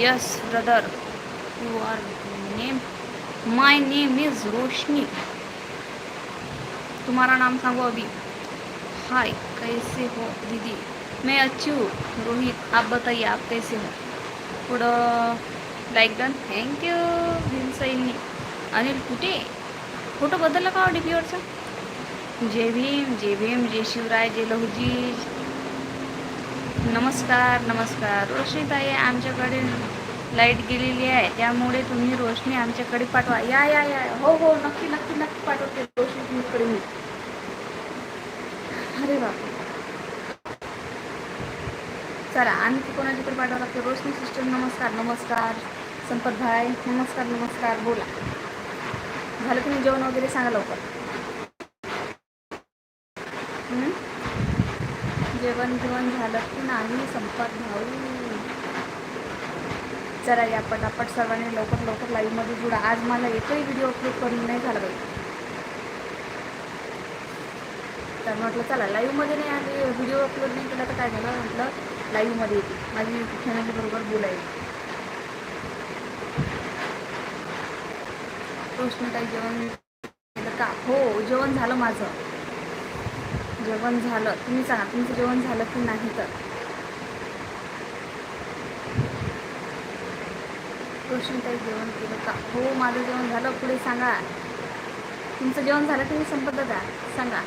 Yes brother you are name my name is Roshni तुम्हारा नाम सांगो अभी। हाय कैसे हो दीदी? मैं अच्छी हूँ रोहित। आप बताइए आप कैसे हो? पुढं लाईक डन थँक्यू भीमसाईंनी अनिल कुठे फोटो बदलला का डी पीवरचा जय भीम जय भीम जय शिवराय जय लहुजी नमस्कार नमस्कार. रोशनीताई आमच्याकडे लाइट गेलेली आहे. त्यामुळे तुम्ही रोशनी आमच्याकडे पाठवा. या या या. हो हो. नक्की नक्की नक्की पाठवते रोशनी तुमच्याकडे मी. अरे बाप चला आणखी कोणाच्याकडे पाठवा लागते? रोशनी सिस्टर नमस्कार नमस्कार. संपत भाई नमस्कार नमस्कार. बोला. झालं तुम्ही जेवण वगैरे? सांगा लवकर हं? जेवण जेवण झालं की नाही संपत भाऊ चला या पटापट सर्वांनी लवकर लवकर लाईव्हमध्ये जुडा. आज मला एकही व्हिडिओ अपलोड करून नाही झाला पाहिजे तर म्हटलं चला लाईव्हमध्ये नाही आले व्हिडिओ अपलोड नाही केला तर काय झालं? म्हटलं लाईव्हमध्ये येते. माझी यूट्यूब चॅनल बरोबर बोलायला. रोशनीताई जेवण केलं का? हो जेवण झालं माझं. जेवण झालं. तुम्ही सांगा तुमचं जेवण झालं की नाही तर? रोशनीताई जेवण केलं का? हो माझं जेवण झालं. पुढे सांगा. तुमचं जेवण झालं की संपर्क संपत सांगा.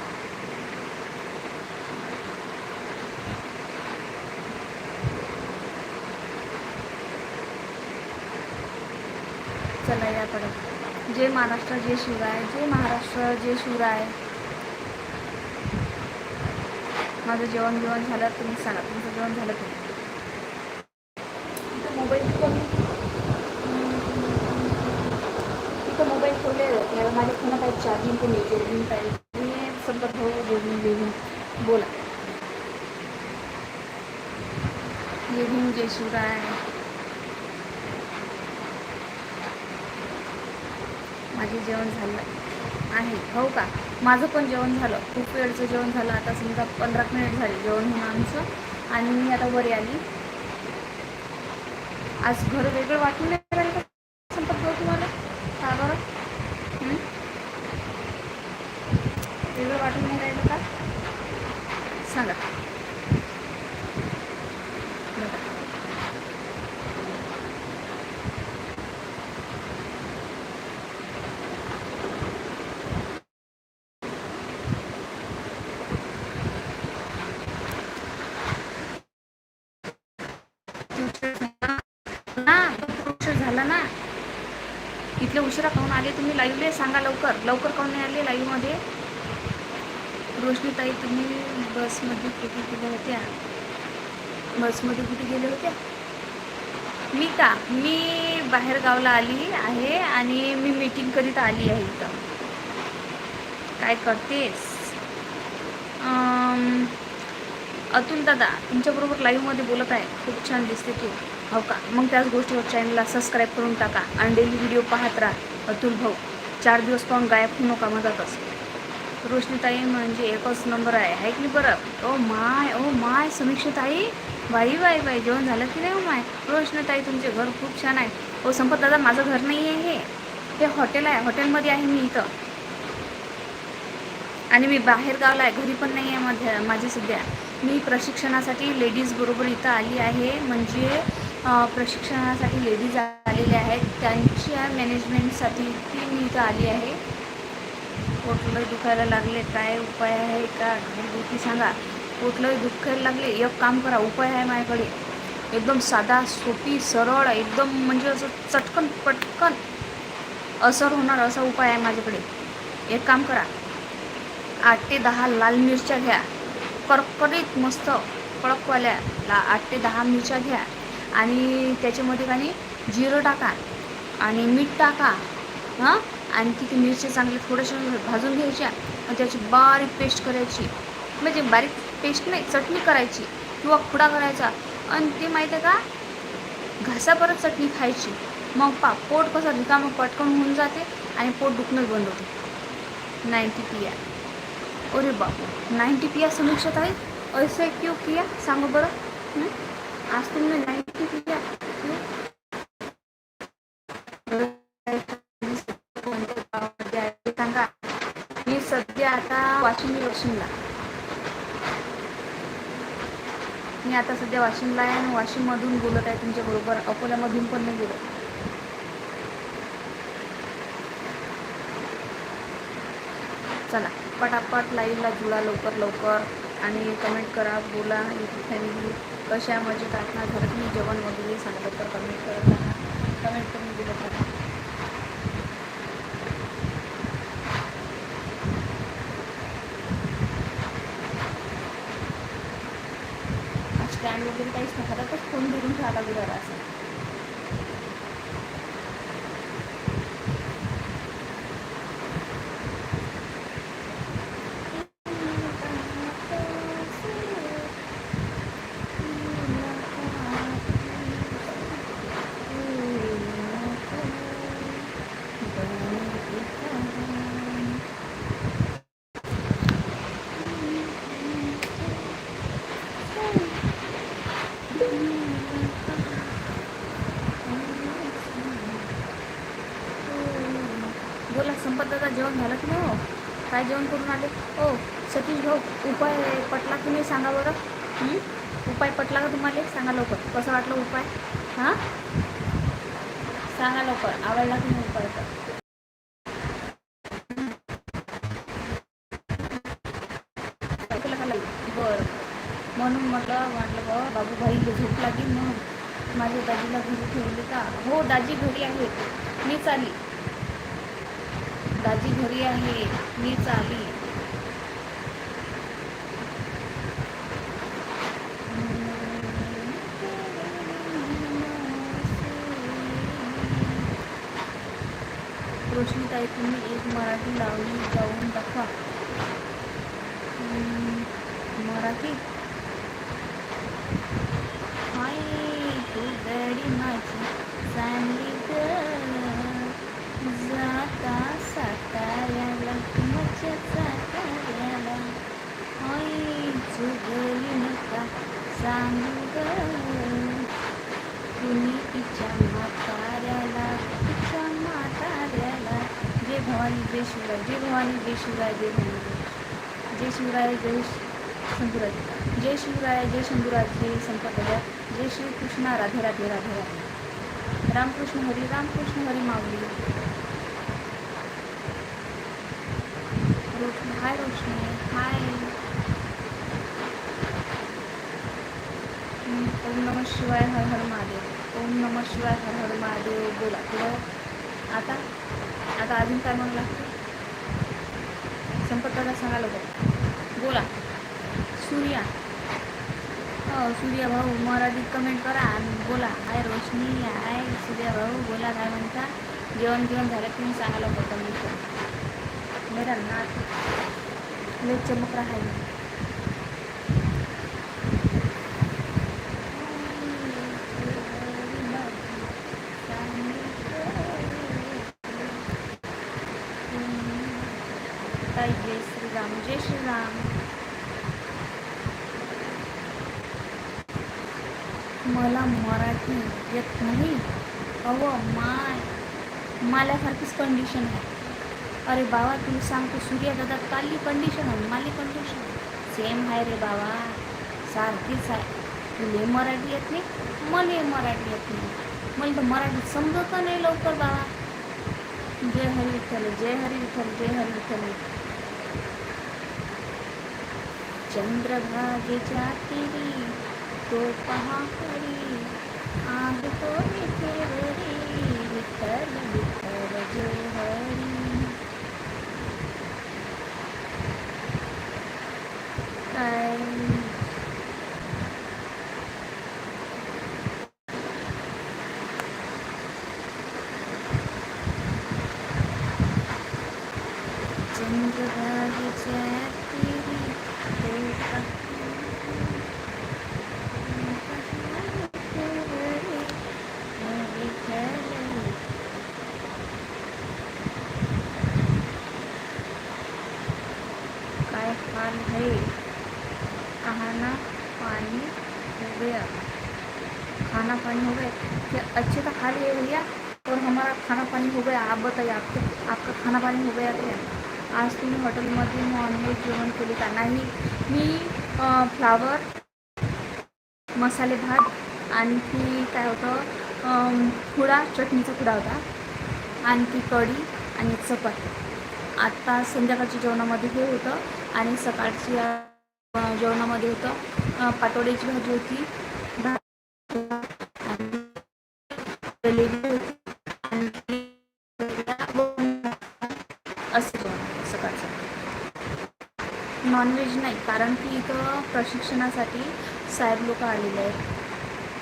चला याकडे जय महाराष्ट्र जय शिवराय. जय महाराष्ट्र जय शिवराय. माझं जेवण जेवण झालं तुम्ही सांगा तुमचं जेवण झालं तुम्ही मोबाईल मोबाईल ठेवले माझ्या चार्जिंग पण पाहिजे. बोला. जय शिवराय माझे जेवण झालं. आहे हो का? माझं पण जेवण झालं. खूप वेळचं जेवण झालं. आता समजा पंधरा मिनिट झाले जेवण होणं आमचं. आणि मी आता वरी आली. आज घर वेगळं वाटून नाही राहिलं का संपत भाऊ तुम्हाला का बरं हं? वेगळं वाटून नाही राहिलं का सांगा बघा. ना भरपूर उशीर झाला ना इथले उशिरा काहून आले तुम्ही लाईव्हले सांगा लवकर. लवकर कोण नाही आले लाईव्हमध्ये रोशनीताई तुम्ही बसमध्ये किती गेल्या होत्या? बसमध्ये कुठे गेल्या होत्या? मी का? मी बाहेर गावला आली आहे आणि मी मीटिंग करीत आली आहे इथं. काय करतेस? अतुल दादा तुमच्याबरोबर लाईव्हमध्ये बोलत आहे. खूप छान दिसते तू. हो का? मग त्याच गोष्टीवर चॅनलला सबस्क्राईब करून टाका आणि डेली व्हिडिओ पाहत राहा. अतुल भाऊ. चार दिवस पाहून गायब होऊ नका मधातच रोशनीताई म्हणजे एकच नंबर आहे. आहे की बरं? Oh my oh my समीक्षाताई. बाई बाई बाई जेवण झालं की नाही ओ माय? रोशनीताई तुमचे घर खूप छान आहे. ओ संपत दादा माझं घर नाही आहे हे. हे हॉटेल आहे. हॉटेलमध्ये आहे मी इथं. आणि मी बाहेर गावला आहे. घरी पण नाही आहे मध्ये माझी सध्या. मी प्रशिक्षणासाठी लेडीज बरोबर इथं आली आहे. म्हणजे प्रशिक्षणासाठी लेडीज आलेल्या आहेत. त्यांच्या मॅनेजमेंटसाठी ती मी इथं आली आहे. पोटलं दुखायला लागले. काय उपाय आहे का? घरगुती सांगा. पोटलं दुखायला लागले. एक काम करा. उपाय आहे माझ्याकडे. एकदम साधा सोपी सरळ एकदम म्हणजे असं चटकन पटकन असर होणार असा उपाय आहे माझ्याकडे. एक काम करा. आठ ते दहा लाल मिरच्या घ्या. करकरीत मस्त कडकवाल्या ला आठ ते दहा मिरच्या घ्या. आणि त्याच्यामध्ये काही जिरं टाका आणि मीठ टाका हां? आणि ती मिरची चांगली थोड्याशा भाजून घ्यायच्या आणि त्याची बारीक पेस्ट करायची. म्हणजे बारीक पेस्ट नाही चटणी करायची किंवा खुडा करायचा. आणि ते माहीत आहे का? घासा परत चटणी खायची. मग पा पोट कसं रिकामं पटकन होऊन जाते आणि पोट दुखणं बंद होते. नाईन्टी पिया. अरे बाप नाईन्टी पिया समीक्षात आहे ऐसे क्यू किया? सांगू बरं. आज तुम्ही सांगा मी सध्या आता वाशिम वाशिमला. मी आता सध्या वाशिमला आहे आणि वाशिममधून बोलत आहे तुमच्याबरोबर अकोल्यामधून पण नाही बोलत चला पटापट लाईव्हला जुळा लवकर लवकर. आणि कमेंट करा बोला युट्यूब फॅमिली कशा म्हणजे आहात घरात मी जेवण वगैरे सांगत तर कमेंट करत राहा. कमेंट करून बोलत राहा स्टँड वगैरे काहीच नका तर फोन धरून राहिला गुराला का जेवण झालं की नाही हो? काय जेवण करून आले? हो सतीश भाऊ उपाय पटला की नाही सांगा बरं? उपाय पटला का तुम्हाला? सांगा लवकर. कसं वाटलं उपाय? हां? सांगा लवकर. आवडला की नाही उपाय तर? ऐकलं बरं. म्हणून म्हटलं म्हटलं बाबा बाबू भाई झोप लागेल म्हणून. माझ्या दाजीला घरी ठेवली का? हो दाजी घरी आहे. मी चाली दाजी घरी आहे मीच आली रोशनीताई तुम्ही एक मराठी लावणी जाऊन दाखवा. मराठी? हाय तू गडी माझी चांगली जाता साताऱ्याला मच्या साताऱ्याला हाय चुगली नका सांगू ग तुम्ही तिच्या म्हाताऱ्याला तिच्या म्हाताऱ्याला जय भवानी जय शिवराय जय भवानी जय शिवराय जय भवानी जय शिवराय जय शंभूराज जय शिवराय जय शंभूराज जय संपदा जय श्रीकृष्ण राधे राधे राधे राधे रामकृष्ण हरी रामकृष्ण हरी माऊली. रोशनी हाय रोशनी हाय ओम नमः शिवाय हर हर महादेव ओम नमः शिवाय हर हर महादेव बोला तुला आता आता अजून काय म्हणू लागते संपत दादा लवकर बोला सूर्या हो सूर्या भाऊ मराठीत कमेंट करा आणि बोला हाय रोशनी हाय सूर्या भाऊ बोला काय म्हणता जेवण जेवण झालं की मी सांगा लवकर कमेंट करा मेरा नाक लय चमक रहा है ताई जय श्रीराम जय श्रीराम. मला मराठी येत नाही. अव माय. माल्यासारखीच कंडिशन आहे. अरे बाबा तुला सांगतो सूर्या दादा काली कंडिशन आहे माली कंडिशन सेम आहे रे बाबा. सारखीच आहे. तुले मराठी येत नाही मला मराठी येत नाही. मला तर मराठी समजत नाही लवकर बाबा. जय हरी विठ्ठल जय हरी विठ्ठल जय हरी विठ्ठल. चंद्रभागेच्या तिरी तो पहा हरी आग तो विठ्ठल विठ्ठल जय हरी काय चंद्रभागेच्या तिरी तो पहा है खाना पानी हो गया खाना पानी हो गया क्या अच्छे तो खा लिए भैया और हमारा खाना पानी हो गया आप बताइए आपके आपका खाना पानी हो गया क्या आज तुम्ही हॉटेलमध्ये नॉनव्हेज जेवण केले का? नाही मी फ्लावर मसाले भात आणखी काय होतं अं, खुडा चटणीचा खुडा होता आणखी कढी आणि चपाती. आत्ता संध्याकाळच्या जेवणामध्ये हे होतं आणि सकाळच्या जेवणामध्ये होतं अं, पातोड्याची भाजी होती भात आणि होती नॉनव्हेज नाही कारण की इथं प्रशिक्षणासाठी साहेब लोक आलेले आहेत.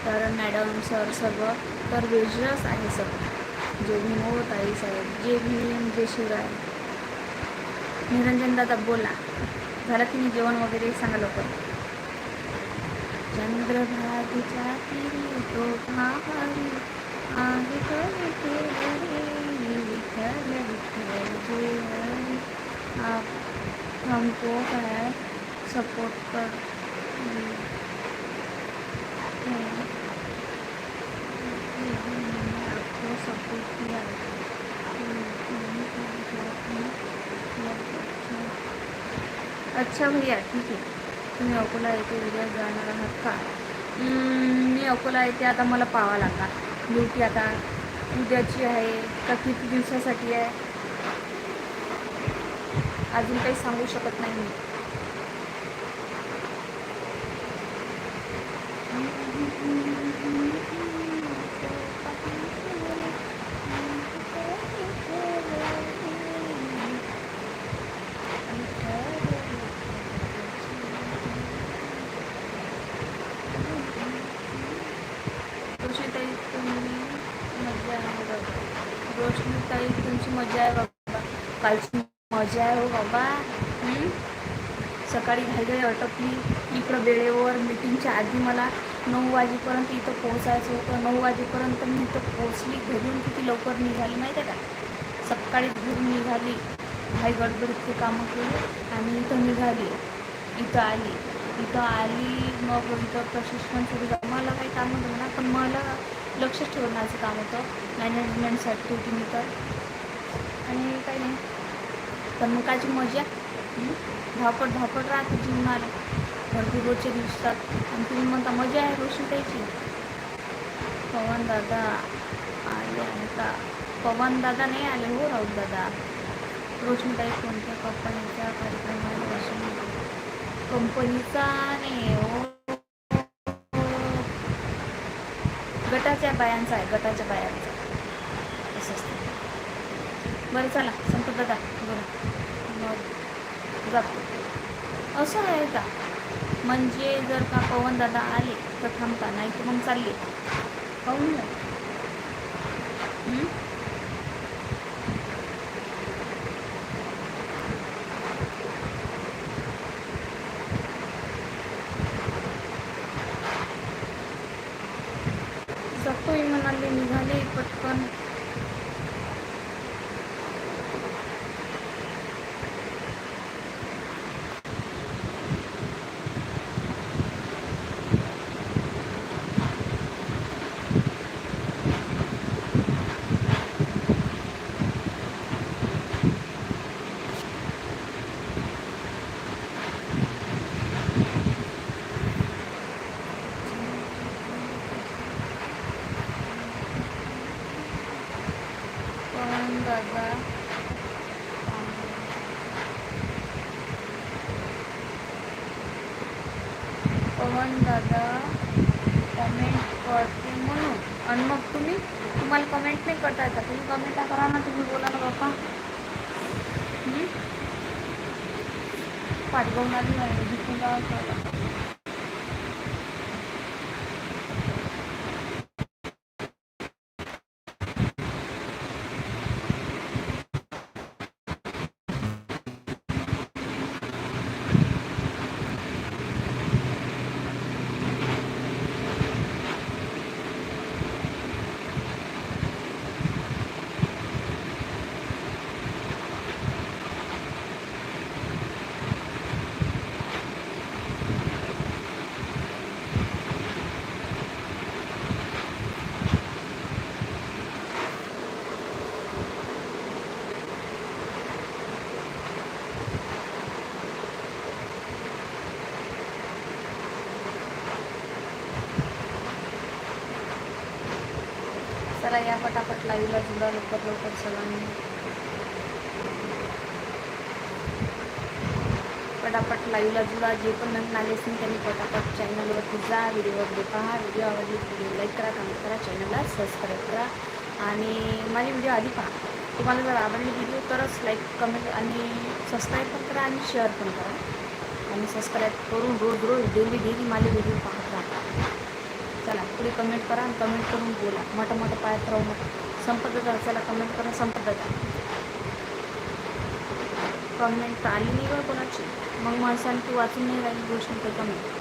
तर मॅडम सर सर्व तर वेजच आहे सगळं. जे विनोद ताई साहेब जे भीम जे शिवराय. निरंजन दादा बोला. झालं की जेवण वगैरे? सांगा लवकर. चंद्रभागीच्या तीरी तो भारी विठ्ठल विठ्ठल आप हमको है सपोर्ट कर। आपको सपोर्ट किया अच्छा भैया ठीक आहे तुम्ही अकोला येथे उद्या जाणार आहात का? मी अकोला येथे आता मला पावा लागणार. ड्युटी आता उद्याची आहे का किती दिवसासाठी आहे? अजून काही सांगू शकत नाही मी. तुम्ही मजा आहे बाबा तुमची मजा आहे बाबा कालची मजा आहे हो बाबा हं? सकाळी घाईघाई अटकली. इकडं वेळेवर मीटिंगच्या आधी मला नऊ वाजेपर्यंत इथं पोहोचायचं होतं. नऊ वाजेपर्यंत मी इथं पोहोचली. घरून किती लवकर निघाली माहिती आहे का? सकाळी घरून निघाली. घाई गडबडीत कामं केली आणि इथं निघाली. इथं आली. इथं आली मग इथं प्रशिक्षण सुरू झालं. मला काही कामं जमणार पण मला लक्ष ठेवण्याचं काम होतं. मॅनेजमेंटसाठी होती मी तर. आणि काही नाही. पण मग कायची मजा धावपट धावपट राहते जीवनाला. भरपूर रोजच्या दिवसात. आणि तुम्ही म्हणता मजा आहे रोज शिकायची पवन दादा आले आहे का पवन दादा नाही आले हो राऊत दादा. रोशनीताई कोणत्या कंपनीच्या कार्यक्रमाला भाषण कंपनीचा नाही हो. गटाच्या बायांचा आहे गटाच्या बायांचा. असं असतं. बरं चला संपत दादा. बरं. मग जातो. असं आहे का? म्हणजे जर का पवन दादा आले तर थांबता नाही तर मग चालले. पाहून जा हं? सखोई म्हणाले निघाले पटकन पवन दादा पवन दादा कमेंट करते म्हणून आणि मग तुम्ही तुम्हाला कमेंट नाही करता येतात तुम्ही कमेंट करा ना तुम्ही बोला ना बाप्पा हं? पाठगवणारी नाही जिंकून या पटापट लाईव्हला जुळा लवकर लवकर सगळ्यांनी पटापट लाईव्हला जुळा जे पण नवीन आले असतील त्यांनी पटापट चॅनलवरती जा व्हिडिओ वगैरे पहा व्हिडिओ आवडली व्हिडिओ लाईक करा कमेंट करा चॅनलला सबस्क्राईब करा. आणि माझे व्हिडिओ आधी पहा. तुम्हाला जर आवडली व्हिडिओ तरच लाईक कमेंट आणि सबस्क्राईब पण करा आणि शेअर पण करा. आणि सबस्क्राईब करून रोज रोज डेली डेली माझे व्हिडिओ पाहत राहा. चला पुढे कमेंट करा आणि कमेंट करून बोला. मोठं मोठं पायात राहू नका. संपत जा चला कमेंट करा संपत जा कमेंट आली नाही बरं कोणाची? मग माणसाने तू वाचून नाही राहिली गोष्टी तर कमेंट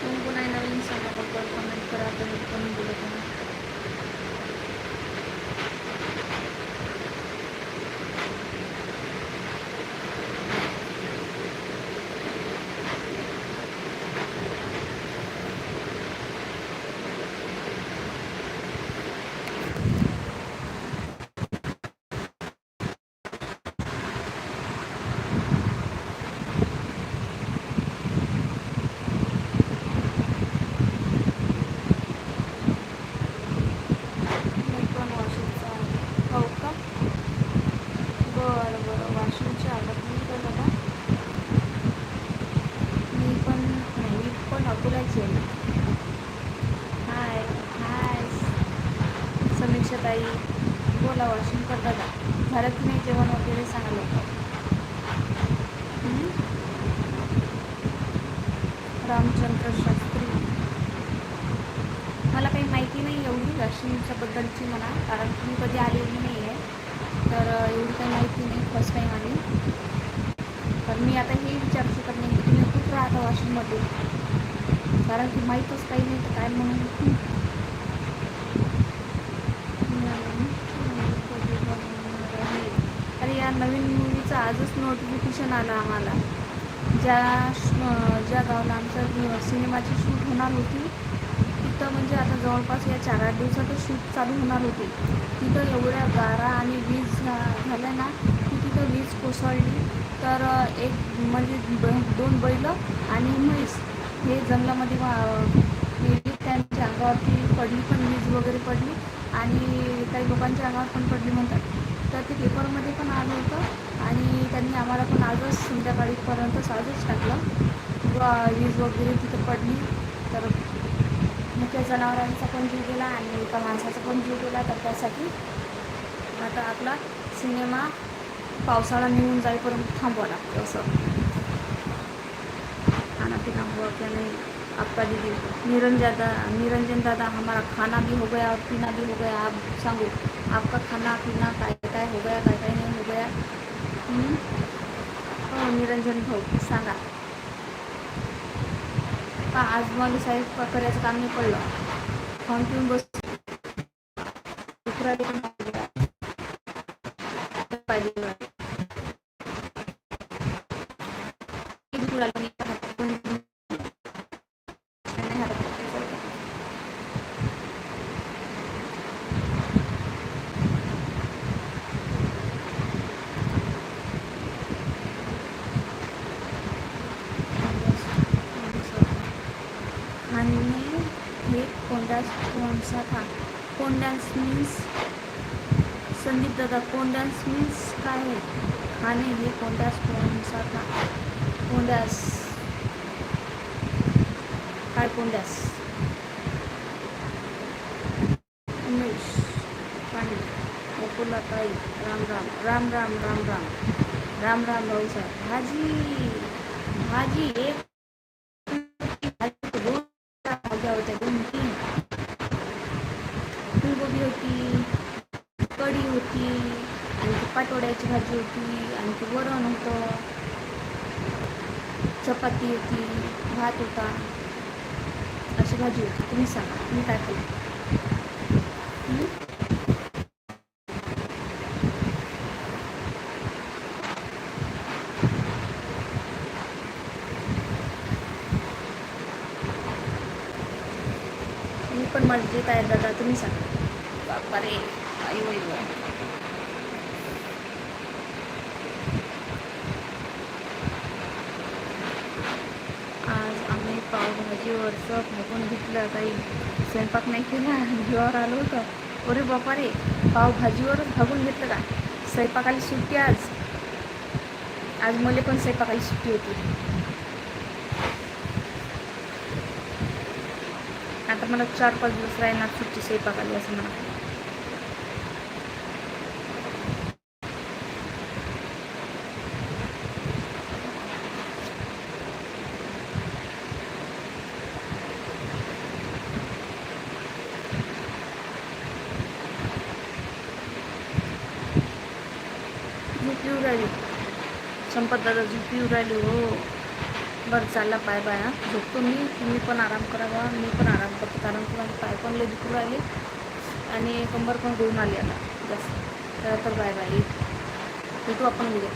कोण कोण आहे नवीन सांगा बघा कमेंट करा कमेंट करून बोलत आहे मी पण वाशिमचा आहे. हो का बरं बरं वाशिमची आलं मी पण दादा मी पण नाही मी पण अकोल्याची आहे ना हाय हाय समीक्षा ताई बोला वाशिमकर दादा झालं की नाही जेवण वगैरे सांगा लवकर हं? रामचंद्र शास्त्री मला काही माहिती नाही एवढी वाशिमच्या बद्दलची मला कारण मी कधी आलेली नाही आहे तर अ, एवढी काही माहिती नाही फर्स्ट टाईम आली तर मी आता हे विचारू शकत नाही की तुम्ही कुठं राहता वाशिममध्ये कारण की माहीतच काही नाही तर काय म्हणून. अरे या नवीन मूवीचं आजच नोटिफिकेशन आलं आम्हाला. ज्या ज्या गावाला आमचं सिनेमाची शूट होणार होती तिथं म्हणजे आता जवळपास या चार आठ दिवसातच शूट चालू होणार होती. तिथं एवढ्या गारा आणि वीज झा- झाल्या ना की तिथं वीज कोसळली. तर एक म्हणजे ब- दोन बैल आणि म्हैस. हे जंगलामध्ये वा- गेली त्यांच्या अंगावरती पडली पण वीज वगैरे पडली आणि काही लोकांच्या अंगावर पण पडली म्हणतात. तर ते पेपरमध्ये पण आलं होतं आणि त्यांनी आम्हाला पण आजच संध्याकाळीपर्यंत आजच टाकलं. वीज वगैरे तिथं पडली. तर मुख्य जनावरांचा पण जीव गेला आणि एका माणसाचा पण जीव गेला. तर त्यासाठी आता आपला सिनेमा पावसाळा निघून जाईपर्यंत थांबवा लागतं असं. खाना पीना हुआ क्या नहीं? आपका दीदी निरंजन दादा निरंजन दादा, हमारा खाना भी हो गया और पीना भी हो गया। आप सांगू, आपका खाना पीना काय काय हो गया काय काय नाही हो गया? हं? हो निरंजन भाऊ, सांगा। का आज मला साहेब करायचं काम नाही पडलं. खाऊन पिऊन बस दुसरा दिवस पाहिजे. आणि हे कोंडास कोणसा था कोंडान्स मीन्स संदीप दादा कोंडान्स मीन्स काय आहे? खाणे हे कोंडास कोणसा था कोंडास. काय कोंडास? उमेश. पांडे अकोला ताई राम राम राम राम राम राम. राम राम भाऊसाहेब भाजी. भाजी एक भाजी होती आणखी वरण होतं. चपाती होती भात होता. अशी भाजी होती. तुम्ही सांगा. तुम्ही काय केलं? मी पण मस्जिद आहे दादा तुम्ही सांगा. बापा रे. आई वय वय. आज आम्ही पावभाजीवरचं भागून घेतलं काही स्वयंपाक नाही केला जीवावर आलो होतं. अरे बापा रे पावभाजीवरच भागून घेतलं का? स्वयंपाकाला सुट्टी आज. आज मला पण स्वयंपाकाला सुट्टी होती. आता मला चार पाच दिवस राहणार सुट्टी स्वयंपाकाली असं म्हणा झोप येऊ राहिली संपत दादा झोप येऊ राहिली हो. बरं चालला पाय बाय हा. झोपतो मी. तुम्ही पण आराम करावा मी पण आराम करतो कारण की माझे पाय पण लय दुखू राहिले. आणि कंबर पण घेऊन आली आता. जास्त तर तर बाय बाय भेटू आपण उद्या.